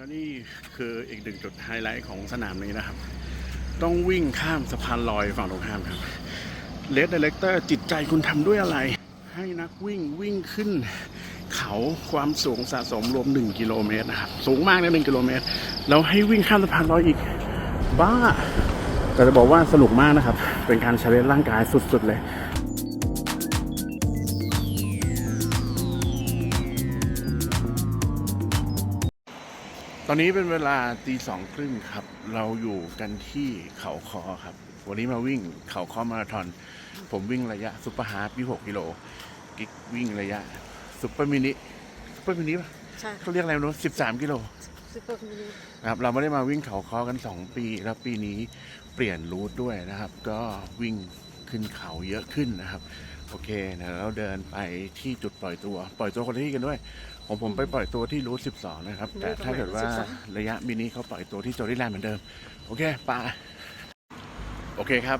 และนี่คืออีกหนึ่งจุดไฮไลท์ของสนามนี้นะครับ ต้องวิ่งข้ามสะพานลอยฝั่งตรงข้ามครับเลดเดเลกเตอร์จิตใจคุณทำด้วยอะไร ให้นักวิ่งวิ่งขึ้นเขาความสูงสะสมรวม 1 กิโลเมตรนะครับ สูงมากนะ1กิโลเมตร แล้วให้วิ่งข้ามสะพานลอยอีก บ้า แต่จะบอกว่าสนุกมากนะครับ เป็นการใช้ร่างกายสุดๆเลย อนนี้เป็นเวลาตีสองครึ่งครับ เราอยู่กันที่เขาคอครับ วันนี้มาวิ่งเขาคอมาราธอน ผมวิ่งระยะซุปเปอร์ฮาล์ฟ26กิโล กิ๊กวิ่งระยะซุปเปอร์มินิซุปเปอร์มินิป่ะใช่เขาเรียกอะไรนู้น13 กิโลซุปเปอร์มินินะครับ เราไม่ได้มาวิ่งเขาคอกัน 2 ปี แล้วปีนี้เปลี่ยนรูทด้วยนะครับ ก็วิ่งขึ้นเขาเยอะขึ้นนะครับ โอเคนะเราเดินไปที่จุดปล่อยตัว ปล่อยตัวคนละที่กันด้วยผมผมไปปล่อยตัวที่รูท12นะครับ แต่ถ้าเกิดว่าระยะมินิเขาปล่อยตัวที่จอริแลนด์เหมือนเดิม โอเคไปโอเคครับ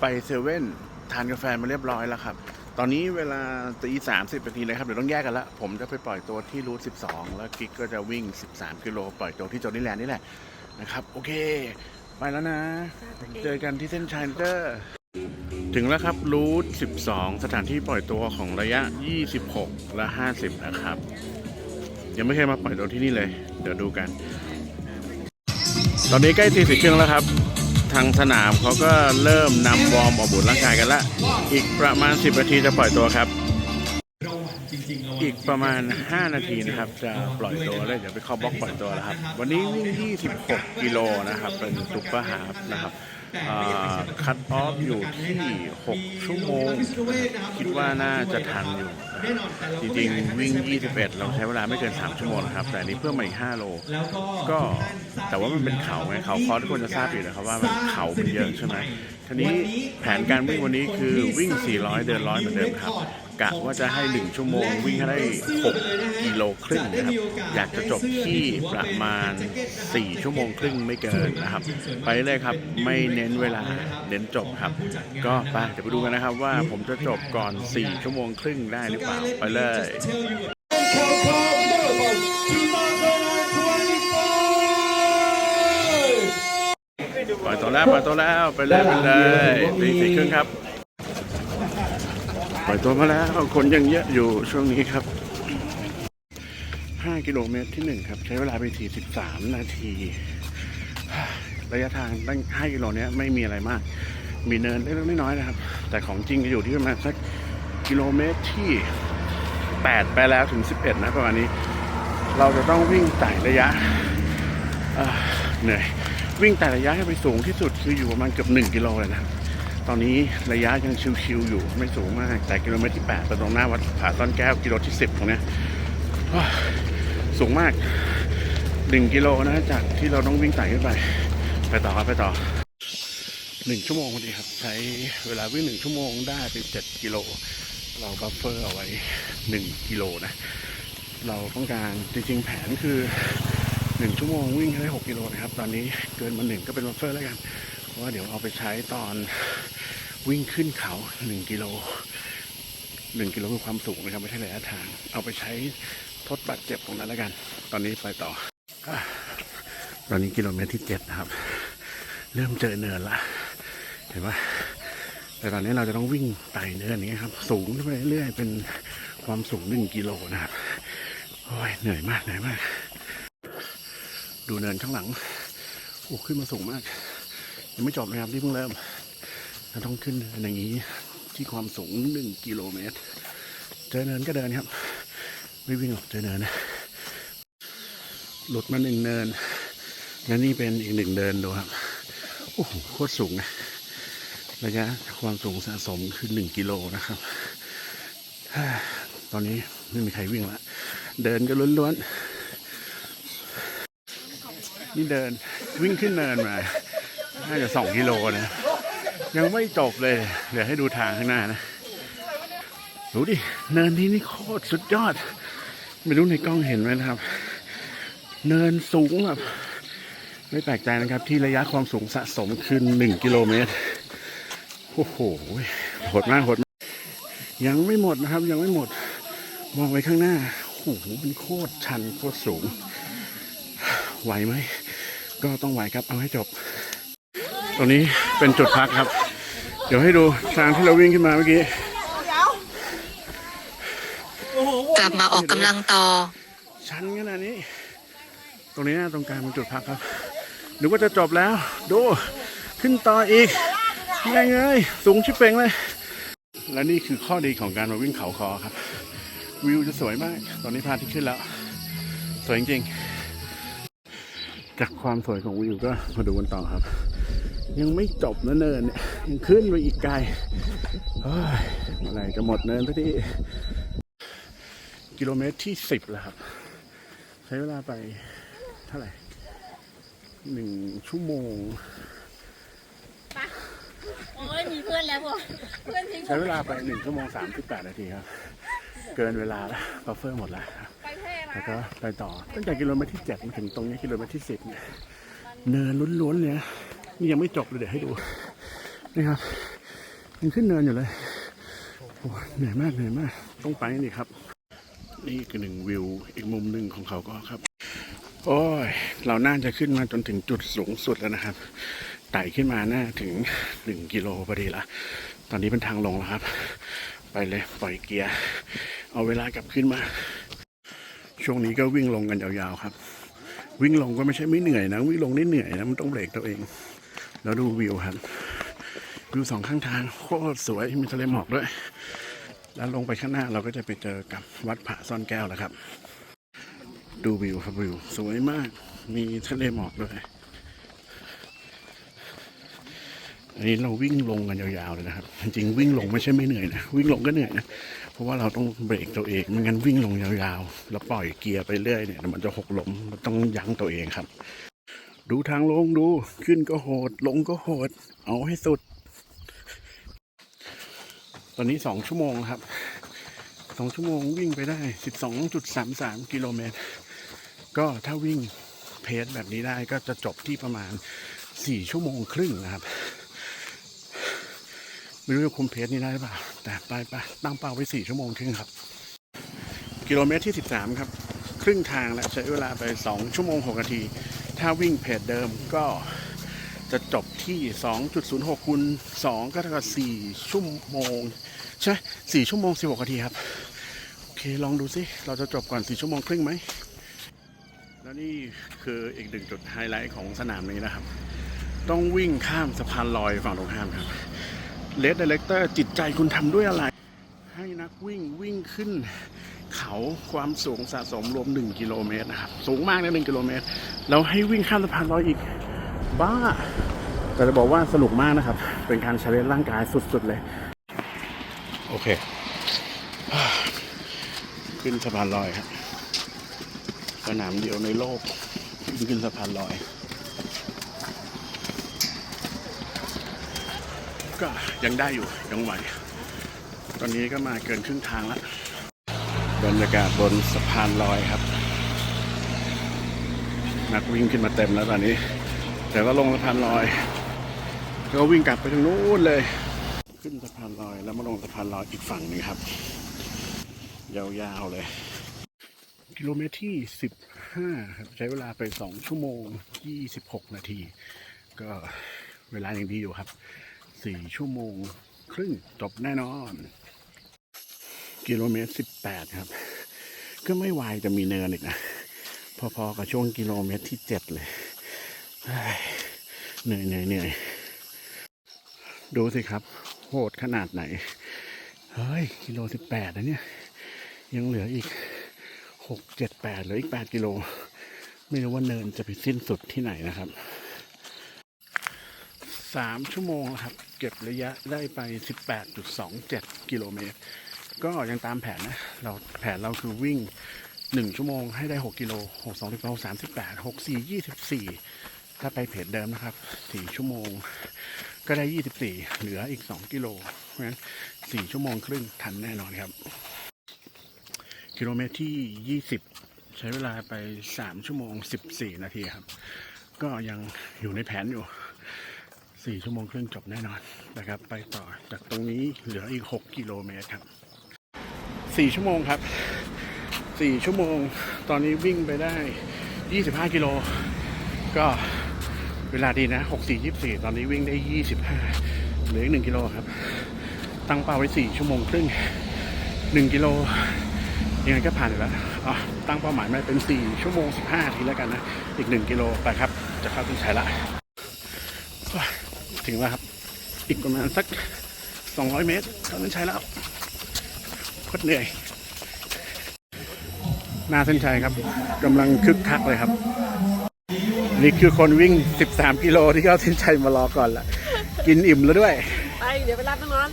ไปเซเว่นทานกาแฟมาเรียบร้อยแล้วครับ ตอนนี้เวลาตีสามสิบนาทีเลยครับ เดี๋ยวต้องแยกกันละ ผมจะไปปล่อยตัวที่รูท12แล้วกิ๊กก็จะวิ่ง13กิโลปล่อยตัวที่จอร์นิแลนด์นี่แหละนะครับ โอเค ไปแล้วนะ เจอกันที่เส้นชัยเตอร์ ถึงแล้วครับรูท12 สถานที่ปล่อยตัวของระยะ 26 และ 50 นะครับ ยังไม่เคยมาปล่อยตัวที่นี่เลย เดี๋ยวดูกัน ตอนนี้ใกล้ตีสี่ครึ่งแล้วครับ ทางสนามเขาก็เริ่มนำวอร์มออกบุญร่างกายกันละ อีกประมาณ 10 นาทีจะปล่อยตัวครับ อีกประมาณ 5 นาทีนะครับ จะปล่อยตัวแล้วเดี๋ยวไปเข้าบล็อกปล่อยตัวแล้วครับ วันนี้วิ่ง26กิโลนะครับ เป็นซุปเปอร์ฮาฟนะครับ คัตออฟอยู่ที่ 6 ชั่วโมง คิดว่าน่าจะทันอยู่ จริงๆ วิ่ง 21 เราใช้เวลาไม่เกิน 3 ชั่วโมงนะครับ แต่นนี้เพิ่มมาอีก 5 โล ก็แต่ว่ามันเป็นเขาไงเขาคอทุกคนจะทราบอยู่นะครับว่ามันเขามันเยอะใช่ไหมทีนี้แผนการวิ่งวันนี้คือวิ่ง 400 เดินร้อยเหมือนเดิมครับกะว่าจะให้ 1 ชั่วโมงวิ่งให้ได้ 6 กิโลครึ่งนะครับ อยากจะจบที่ประมาณ 4 ชั่วโมงครึ่งไม่เกินนะครับ ไปเลยครับไม่เน้นเวลาเน้นจบครับ ก็ไปเดี๋ยวไปดูกันนะครับว่าผมจะจบก่อน 4 ชั่วโมงครึ่งได้หรือเปล่าไปเลยปล่อยตัวแล้วปล่อยตัวแล้วไปเลยไปเลยตีสี่ครึ่งครับปล่อยตัวมาแล้วคนยังเยอะอยู่ช่วงนี้ครับ 5 กิโลเมตรที่ 1 ครับ ใช้เวลาไป 43 นาที ระยะทางตั้ง5กิโลเนี้ยไม่มีอะไรมาก มีเนินเล็กๆน้อยๆนะครับ แต่ของจริงจะอยู่ที่ประมาณสักกิโลเมตรที่ 8 ไปแล้วถึง 11 นะประมาณนี้ เราจะต้องวิ่งไต่ระยะเหนื่อยวิ่งแต่ระยะให้ไปสูงที่สุดคืออยู่ประมาณเกือบ1กิโลเลยนะครับตอนนี้ระยะยังชิวๆอยู่ไม่สูงมาก แต่กิโลเมตรที่8ไปตรงหน้าวัดผาต้นแก้วกิโลที่ 10 ตรงนี้สูงมาก 1 กิโลนะจากที่เราต้องวิ่งไต่ขึ้นไป ไปต่อครับไปต่อ1ชั่วโมงพอดีครับ ใช้เวลาวิ่ง1ชั่วโมงได้ไป7กิโล เราบัฟเฟอร์เอาไว้1กิโลนะ เราต้องการจริงๆแผนคือ1ชั่วโมงวิ่งได้6กิโลนะครับ ตอนนี้เกินมา1ก็เป็นบัฟเฟอร์แล้วกันเพราะว่าเดี๋ยวเอาไปใช้ตอนวิ่งขึ้นเขา1กิโล1กิโลคือความสูงนะครับไม่ใช่ระยะทาง เอาไปใช้ทดบาดเจ็บตรงนั้นแล้วกัน ตอนนี้ไปต่อ ตอนนี้กิโลเมตรที่7นะครับ เริ่มเจอเนินละ เห็นปะแต่ตอนนี้เราจะต้องวิ่งไต่เนินอย่างนี้ครับ สูงไปเรื่อยๆเป็นความสูง1กิโลนะครับ โอ้ยเหนื่อยมากเหนื่อยมาก ดูเนินข้างหลัง โอ้ขึ้นมาสูงมาก ยังไม่จบนะครับที่เพิ่งเริ่มเราต้องขึ้นเนินอย่างนี้ที่ความสูงหนึ่งกิโลเมตร เจอเนินก็เดินครับ ไม่วิ่งหรอกเจอเนินนะหลุดมาหนึ่งเนินและนี่เป็นอีกหนึ่งเดินดูครับ โอ้โหโคตรสูงนะระยะความสูงสะสมคือหนึ่งกิโลนะครับ ตอนนี้ไม่มีใครวิ่งละ เดินก็ล้วนๆ นี่เดินวิ่งขึ้นเนินมา น่าจะสองกิโลนะ ยังไม่จบเลย เดี๋ยวให้ดูทางข้างหน้านะ ดูดิ เนินที่นี่โคตรสุดยอด ไม่รู้ในกล้องเห็นไหมนะครับ เนินสูงแบบ ไม่แปลกใจนะครับที่ระยะความสูงสะสมคือหนึ่งกิโลเมตร โอ้โหโหดมากโหดมาก ยังไม่หมดนะครับ ยังไม่หมด มองไปข้างหน้าโอ้โหมันโคตรชันโคตรสูงโไหวไหม ก็ต้องไหวครับ เอาให้จบ ตรงนี้เป็นจุดพักครับ เดี๋ยวให้ดูทางที่เราวิ่งขึ้นมาเมื่อกี้ กลับมาออกกำลังต่อ ชันขนาดนี้ ตรงนี้นะตรงกลางเป็นจุดพักครับ นึกว่าจะจบแล้ว ดูขึ้นต่ออีกแม่งเอ้ยสูงชิบเป่งเลย และนี่คือข้อดีของการมาวิ่งเขาคอครับ วิวจะสวยมาก ตอนนี้พาทิตย์ขึ้นแล้ว สวยจริงๆจากความสวยของวิวก็มาดูกันต่อครับ ยังไม่จบนะเนินเนี่ยยังขึ้นไปอีกไกลเฮ้ยเมื่อไรจะหมดเนินสักทีกิโลเมตรที่สิบแล้วครับ ใช้เวลาไปเท่าไหร่ หนึ่งชั่วโมงโอ้ยมีเพื่อนแล้วพวกเพื่อนทิ้งผใช้มเวลาไปหนึ่งชั่วโมงสามสิบแปดนาทีครับ เกินเวลาแล้วบัฟเฟอร์หมดแล้วครับไปแพร่มาแล้วก็ไปต่อตั้งแต่กิโลเมตรที่เจ็ดมาถึงตรงนี้กิโลเมตรที่สิบเนี่ยเนินล้วนๆเลยนะนี่ยังไม่จบเลยเดี๋ยวให้ดูนี่ครับยังขึ้นเนินอยู่เลยโอ้ยเหนื่อยมากเหนื่อยมากต้องไปนี่ครับ นี่คือหนึ่งวิวอีกมุมหนึ่งของเขาก็ครับ โอ้ย เราน่าจะขึ้นมาจนถึงจุดสูงสุดแล้วนะครับไต่ขึ้นมาน่าถึงหนึ่งกิโลพอดีละ ตอนนี้เป็นทางลงแล้วครับ ไปเลยปล่อยเกียร์ เอาเวลากลับขึ้นมา ช่วงนี้ก็วิ่งลงกันยาวๆครับ วิ่งลงก็ไม่ใช่ไม่เหนื่อยนะ วิ่งลงนี่เหนื่อยนะ มันต้องเบรกตัวเอง แล้วดูวิวครับ วิวสองข้างทางโคตรสวย มีทะเลหมอกด้วย แล้วลงไปข้างหน้าเราก็จะไปเจอกับวัดผาซ่อนแก้วแล้วครับ ดูวิวครับวิว สวยมาก มีทะเลหมอกด้วยอันนี้เราวิ่งลงกันยาวๆเลยนะครับ จริงวิ่งลงไม่ใช่ไม่เหนื่อยนะ วิ่งลงก็เหนื่อยนะ เพราะว่าเราต้องเบรกตัวเอง ไม่งั้นวิ่งลงยาวๆ แล้วปล่อยเกียร์ไปเรื่อยเนี่ย มันจะหกล้มมันต้องยั้งตัวเองครับ ดูทางลงดู ขึ้นก็โหด ลงก็โหด เอาให้สุด ตอนนี้สองชั่วโมงครับ สองชั่วโมงวิ่งไปได้สิบสองจุดสามสามกิโลเมตร ก็ถ้าวิ่งเพจแบบนี้ได้ก็จะจบที่ประมาณสี่ชั่วโมงครึ่งนะครับ ไม่รู้จะคุมเพจนี้ได้หรือเปล่า แต่ไปไปตั้งเป้าไว้สี่ชั่วโมงครึ่งครับ กิโลเมตรที่สิบสามครับ ครึ่งทางแล้วใช้เวลาไปสองชั่วโมงหกนาที ถ้าวิ่งเพจเดิมก็ จะจบที่สองจุดศูนย์หกคูณสองก็เท่ากับสี่ชั่วโมง ใช่สี่ชั่วโมงสิหกนาทีครับ โอเค ลองดูสิเราจะจบก่อนสี่ชั่วโมงครึ่งไหม แล้วนี่คืออีกหนึ่งจุดไฮไลท์ของสนามนี้นะครับ ต้องวิ่งข้ามสะพานลอยฝั่งตรงข้ามครับเลดเดเลกเตอร์จิตใจคุณทำด้วยอะไร ให้นักวิ่งวิ่งขึ้นเขาความสูงสะสมรวม 1 กิโลเมตรนะครับ สูงมากนะ1กิโลเมตร แล้วให้วิ่งข้ามสะพานลอยอีก บ้า แต่จะบอกว่าสนุกมากนะครับ เป็นการใช้ร่างกายสุดๆเลย โอเค ขึ้นสะพานลอยครับสนามเดียวในโลกขึ้นสะพานลอย ก็ยังได้อยู่ยังไหวตอนนี้ก็มาเกินครึ่งทางแล้วบรรยากาศบนสะพานลอยครับ นักวิ่งขึ้นมาเต็มแล้วตอนนี้ แต่ว่าลงสะพานลอยก็วิ่งกลับไปทางนู้นเลย ขึ้นสะพานลอยแล้วมาลงสะพานลอยอีกฝั่งหนึงครับ ยาวๆเลย กิโลเมตรที่สิบห้าครับใช้เวลาไปสองชั่วโมงยี่สิบหกนาที ก็เวลายังดีอยู่ครับสี่ชั่วโมงครึ่งจบแน่นอน กิโลเมตรสิบแปดครับ ก็ไม่วายจะมีเนินอีกนะ พอๆกับช่วงกิโลเมตรที่เจ็ดเลย เหนื่อยเหนื่อยเหนื่อยดูสิครับโหดขนาดไหน เฮ้ย กิโลสิบแปดนะเนี่ย ยังเหลืออีกหกเจ็ดแปดเหลืออีกแปดกิโล ไม่รู้ว่าเนินจะไปสิ้นสุดที่ไหนนะครับสามชั่วโมงแล้วครับ เก็บระยะได้ไป18.27กิโลเมตร ก็ยังตามแผนนะ เราแผนเราคือวิ่ง1ชั่วโมงให้ได้6กิโล6 2 6 38 6 4 24 ถ้าไปเพจเดิมนะครับ4ชั่วโมง ก็ได้24เหลืออีก2กิโลเพราะฉะนั้น4ชั่วโมงครึ่งทันแน่นอนครับ กิโลเมตรที่20ใช้เวลาไป3ชั่วโมง14นาทีครับ ก็ยังอยู่ในแผนอยู่สี่ชั่วโมงครึ่งจบแน่นอนนะครับ ไปต่อจากตรงนี้เหลืออีกหกกิโลเมตรครับสี่ชั่วโมงครับสี่ชั่วโมง ตอนนี้วิ่งไปได้ 25 กิโล ก็ เวลาดีนะ 64 24 ตอนนี้วิ่งได้ 25 เหลืออีก1กิโลครับ ตั้งเป้าไว้ 4 ชั่วโมงครึ่ง 1 กิโล ยังไงก็ผ่านอยู่แล้วอ๋อตั้งเป้าหมายมาเป็น 4 ชั่วโมง 15 ทีแล้วกันนะ อีก 1 กิโลไปครับ จะเข้าที่ชัยละ ถึงแล้วครับ อีกประมาณสัก 200 เมตรเท่านั้นใช้แล้วโคตรเหนื่อยหน้าเส้นชัยครับกำลังคึกคักเลยครับ นี่คือคนวิ่ง 13 กิโลที่เข้าเส้นชัยมารอก่อนละกินอิ่มแล้วด้วย ไปเดี๋ยวไปรับน้อง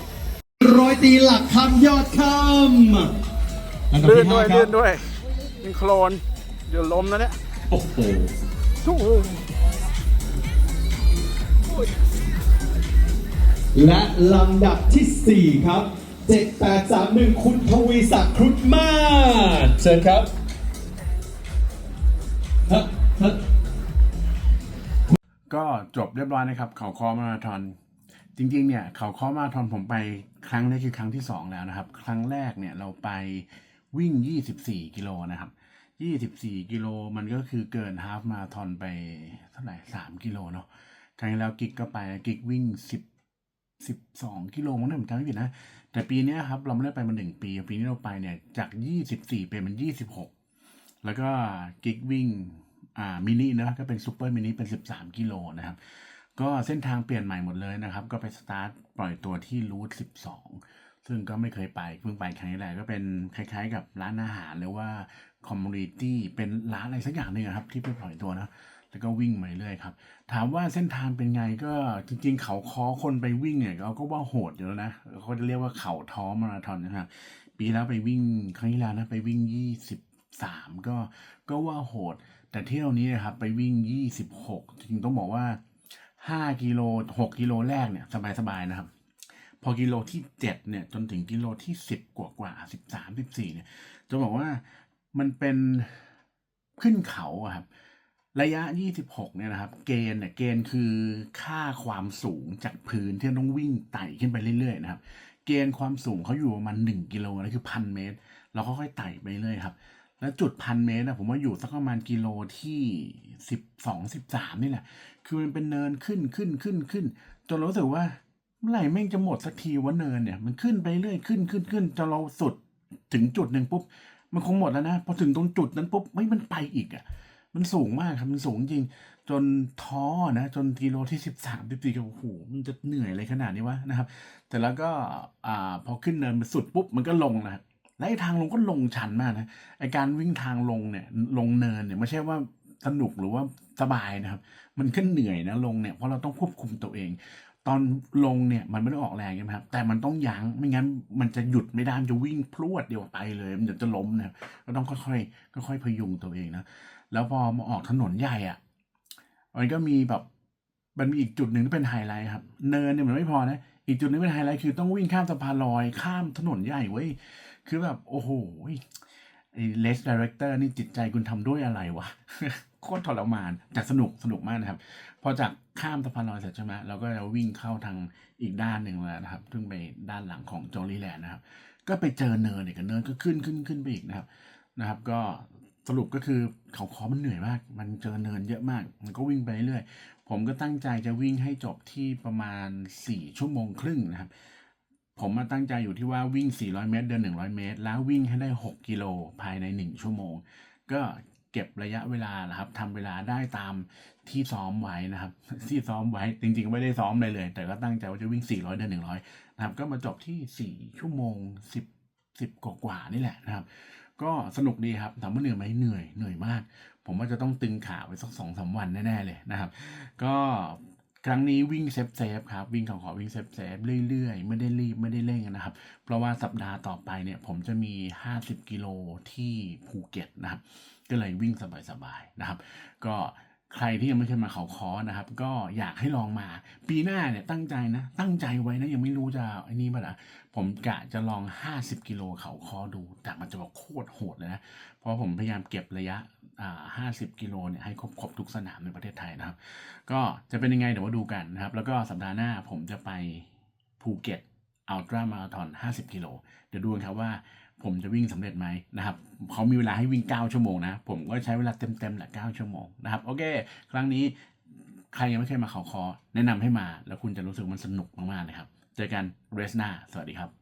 ร้อยตีหลักคำยอดคำอันดับลื่นที่ด้วยห้าคลื่รับนด้วยเป็นโคลนเดี๋ยวล้มนะเนี่ยโอ้โหทุกและลำดับที่ 4 ครับ 7831 คุณทวีศักดิ์ครุฑมาศเชิญครับฮะฮะก็ จบเรียบร้อยนะครับ เขาคอมาราธอนจริงๆเนี่ยเขาคอมาราธอนผมไปครั้งนี้คือครั้งที่สองแล้วนะครับ ครั้งแรกเนี่ยเราไปวิ่ง 24 กิโลนะครับ 24 กิโลมันก็คือเกินฮาฟมาราธอนไปเท่าไหร่ 3 กิโลเนาะครั้งแล้วกิกก็ไปกิกวิ่ง 10 12 กิโลมั้งนะผมจำไม่ผิดนะ แต่ปีนี้ครับเราไม่ได้ไปมาหนึ่งปี ปีนี้เราไปเนี่ยจาก 24 เป็นมัน 26 แล้วก็กิกวิ่ง อ่ามินิเนะก็เป็นซูเปอร์มินิเป็น 13 กิโลนะครับ ก็เส้นทางเปลี่ยนใหม่หมดเลยนะครับ ก็ไปสตาร์ทปล่อยตัวที่รูท12 ซึ่งก็ไม่เคยไปเพิ่งไปครั้งนี้แหละก็เป็นคล้ายๆ กับร้านอาหารหรือว่าคอมมูนิตี้เป็นร้านอะไรสักอย่างหนึ่งอะครับ ที่ไปปล่อยตัวนะแล้วก็วิ่งมาเรื่อยครับ ถามว่าเส้นทางเป็นไงก็จริง ๆ เขาคอคนไปวิ่งเนี่ยเราก็ว่าโหดอยู่แล้วนะเขาจะเรียกว่าเขาท้อมาราธอนนะครับ ปีแล้วไปวิ่งครั้งที่แล้วนะไปวิ่งยี่ สามก็ก็ว่าโหด แต่เที่ยวนี้นะครับไปวิ่งยี่สิบหกจริงต้องบอกว่าห้ากิโลหกกิโลแรกเนี่ย สบาย ๆ นะครับ พอกิโลที่เจ็ดเนี่ย จนถึงกิโลที่สิบกว่ากว่าสิบสามสิบสี่เนี่ย จะบอกว่ามันเป็นขึ้นเขาครับระยะ 26 เนี่ยนะครับ เกณฑ์เนี่ย เกณฑ์คือค่าความสูงจากพื้นที่เราต้องวิ่งไต่ขึ้นไปเรื่อยๆนะครับ เกณฑ์ความสูงเขาอยู่ประมาณ1กิโลนั่นคือพันเมตร เราค่อยๆไต่ไปเรื่อยครับ แล้วจุดพันเมตรนะผมว่าอยู่สักประมาณกิโลที่สิบสองสิบสามนี่แหละ คือมันเป็นเนินขึ้นขึ้นขึ้นขึ้นจนเรารู้สึกว่าเมื่อไหร่แม่งจะหมดสักทีว่าเนินเนี่ย มันขึ้นไปเรื่อยขึ้นขึ้นขึ้นจนเราสุดถึงจุดหนึ่งปุ๊บ มันคงหมดแล้วนะพอถึงตรงจุดนั้นปุ๊บไม่มันไปอีกอะ มันสูงมากครับมันสูงจริง จนท้อนะ จนกิโลที่สิบสามสิบสี่ก็โอ้โหมันจะเหนื่อยอะไรขนาดนี้วะนะครับ แต่แล้วก็อ่าพอขึ้นเนินไปสุดปุ๊บมันก็ลงนะ และไอ้ทางลงก็ลงชันมากนะไอการวิ่งทางลงเนี่ยลงเนินเนี่ยไม่ใช่ว่าสนุกหรือว่าสบายนะครับ มันก็เหนื่อยนะลงเนี่ยเพราะเราต้องควบคุมตัวเอง ตอนลงเนี่ยมันไม่ได้ออกแรงใช่ไหมครับแต่มันต้องยัง้งไม่งั้นมันจะหยุดไม่ได้มันจะวิ่งพรวดเดียวไปเลย มันเดี๋ยวจะล้มนะครับก็ต้องค่อยๆค่อยๆพยุงตัวเองนะแล้วพอมาออกถนนใหญ่อะมันก็มีแบบมันมีอีกจุดหนึ่งที่เป็นไฮไลท์ครับ เนินเนี่ยมันไม่พอนะ อีกจุดหนึงเป็นไฮไลท์คือต้องวิ่งข้ามสะพานลอยข้ามถนนใหญ่เว้ย คือแบบ โอ้โหไอ้เลสดีเรคเตอร์นี่จิตใจคุณทำด้วยอะไรวะ โคตรทรมานแต่สนุกสนุกมากนะครับ พอจากข้ามสะพานลอยเสร็จใช่ไหมเราก็จะวิ่งเข้าทางอีกด้านหนึ่งแล้วนะครับ ซึ่งไปด้านหลังของจอร์ลีแลนด์นะครับ ก็ไปเจอเนินอีกเนินก็ขึ้นขึ้นขึ้นไปอีกนะครับนะครับ ก็สรุปก็คือเขาคอมันเหนื่อยมาก มันเจอเนินเยอะมาก มันก็วิ่งไปเรื่อย ผมก็ตั้งใจจะวิ่งให้จบที่ประมาณ 4 ชั่วโมงครึ่งนะครับ ผมมาตั้งใจอยู่ที่ว่าวิ่ง 400 เมตร เดิน 100 เมตร แล้ววิ่งให้ได้ 6 กิโลภายใน 1 ชั่วโมง ก็เก็บระยะเวลานะครับทำเวลาได้ตามที่ซ้อมไว้นะครับ ที่ซ้อมไว้จริงๆ ไม่ได้ซ้อมเลยเลย แต่ก็ตั้งใจว่าจะวิ่ง 400 เดิน 100 นะครับ ก็มาจบที่ 4 ชั่วโมง 10 10กว่าๆนี่แหละนะครับ ก็สนุกดีครับถามว่าเหนื่อยไหมเหนื่อยเหนื่อยมาก ผมว่าจะต้องตึงขาไว้สักสองสาวันแน่ๆเลยนะครับ ก็ ครั้งนี้วิ่งเซฟเซฟๆครับวิ่งเขาขอวิ่งเซฟเซฟๆเรื่อยๆ ไม่ได้รีบไม่ได้เร่งนะครับ เพราะว่าสัปดาห์ต่อไปเนี่ยผมจะมี 50 กิโลที่ภูเก็ตนะครับ ก็เลยวิ่งสบายๆนะครับ ก็ใครที่ยังไม่เคยมาเขาคอนะครับ ก็อยากให้ลองมา ปีหน้าเนี่ยตั้งใจนะ ตั้งใจไว้นะยังไม่รู้จะอ้นี่ป่ะนะผมกะจะลอง 50 กิโลเขาคอดู แต่มันจะบอกโคตรโหดเลยนะ เพราะผมพยายามเก็บระยะ 50 กิโลเนี่ยให้ครบครบทุกสนามในประเทศไทยนะครับ ก็จะเป็นยังไงเดี๋ยวมาดูกันนะครับ แล้วก็สัปดาห์หน้าผมจะไปภูเก็ตอัลตร้ามาราธอน 50 กิโล เดี๋ยวดูกันครับว่าผมจะวิ่งสำเร็จไหมนะครับเขามีเวลาให้วิ่ง 9 ชั่วโมงนะ ผมก็ใช้เวลาเต็มๆแหละ 9 ชั่วโมงนะครับ โอเค ครั้งนี้ใครยังไม่เคยมาเขาคอ แนะนำให้มา แล้วคุณจะรู้สึกมันสนุกมากๆเลยครับ เจอกันเรสหน้า สวัสดีครับ